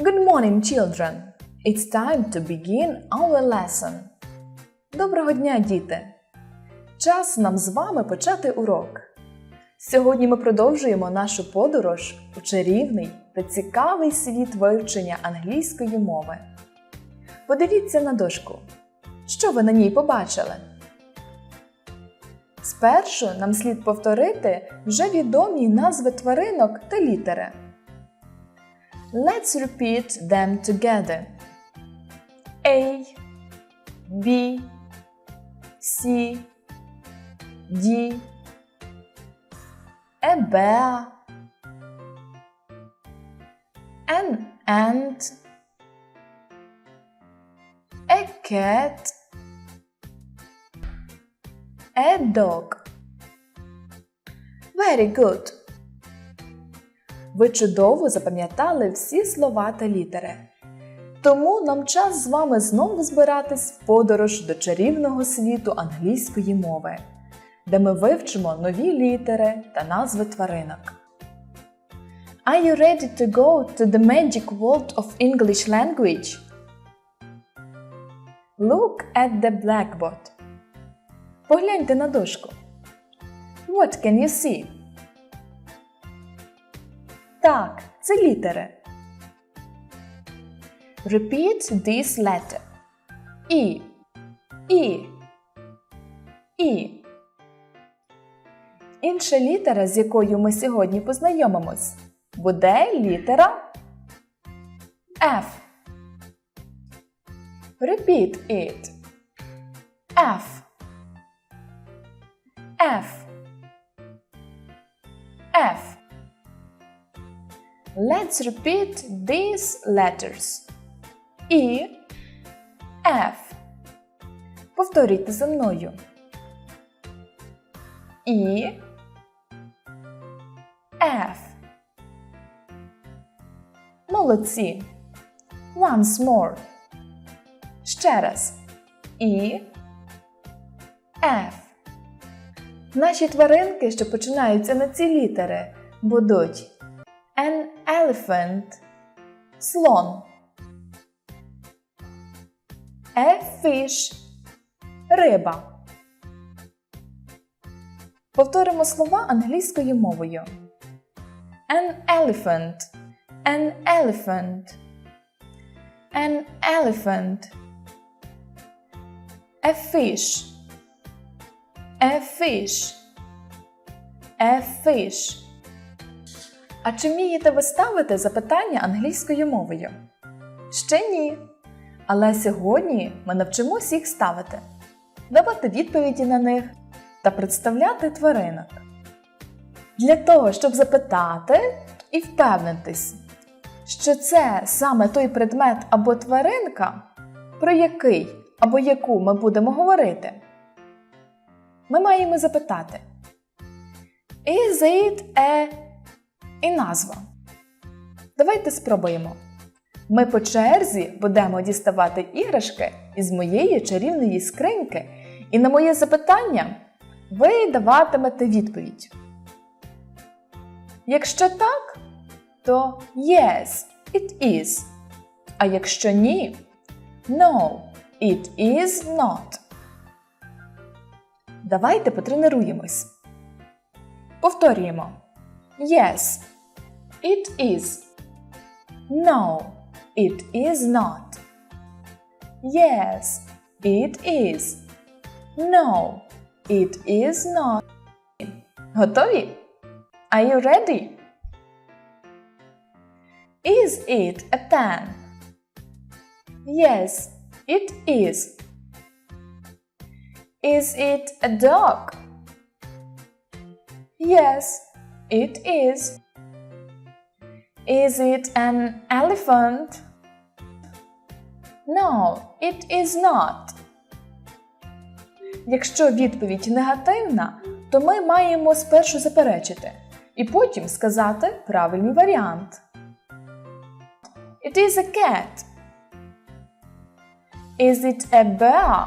Good morning, children. It's time to begin our lesson. Доброго дня, діти! Час нам з вами почати урок. Сьогодні ми продовжуємо нашу подорож у чарівний та цікавий світ вивчення англійської мови. Подивіться на дошку. Що ви на ній побачили? Спершу нам слід повторити вже відомі назви тваринок та літери. Let's repeat them together. A, B, C, D, a bear, an ant, a cat, a dog. Very good. Ви чудово запам'ятали всі слова та літери. Тому нам час з вами знову збиратись в подорож до чарівного світу англійської мови, де ми вивчимо нові літери та назви тваринок. Are you ready to go to the magic world of English language? Look at the blackboard. Погляньте на дошку. What can you see? Так, це літери. Repeat this letter. І. І. І. Інша літера, з якою ми сьогодні познайомимось, буде літера F. Repeat it. F. Let's repeat these letters. E, F. Повторюйте за мною. E, F. Молодці. Once more. Ще раз. E, F. Наші тваринки, що починаються на ці літери, будуть An elephant – слон. A fish – риба. Повторимо слова англійською мовою. An elephant – an elephant. An elephant. A fish. A fish. A fish. А чи вмієте ви ставити запитання англійською мовою? Ще ні. Але сьогодні ми навчимось їх ставити, давати відповіді на них та представляти тваринок. Для того, щоб запитати і впевнитись, що це саме той предмет або тваринка, про який або яку ми будемо говорити, ми маємо запитати: Is it a і назва. Давайте спробуємо. Ми по черзі будемо діставати іграшки із моєї чарівної скриньки, і на моє запитання ви даватимете відповідь. Якщо так, то yes, it is. А якщо ні, no, it is not. Давайте потренуємось. Повторюємо. Yes, It is. No, it is not. Yes, it is. No, it is not. Готові? Are you ready? Is it a pen? Yes, it is. Is it a dog? Yes, it is. Is it an elephant? No, it is not. Якщо відповідь негативна, то ми маємо спершу заперечити і потім сказати правильний варіант. It is a cat. Is it a bear?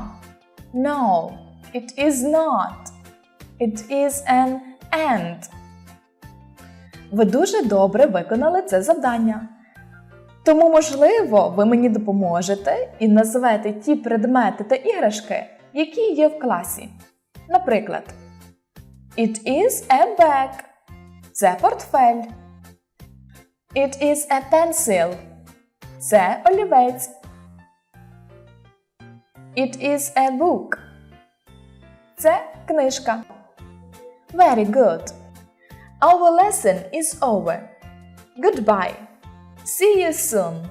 No, it is not. It is an ant. Ви дуже добре виконали це завдання. Тому, можливо, ви мені допоможете і назвете ті предмети та іграшки, які є в класі. Наприклад, It is a bag. Це портфель. It is a pencil. Це олівець. It is a book. Це книжка. Very good. Our lesson is over. Goodbye. See you soon.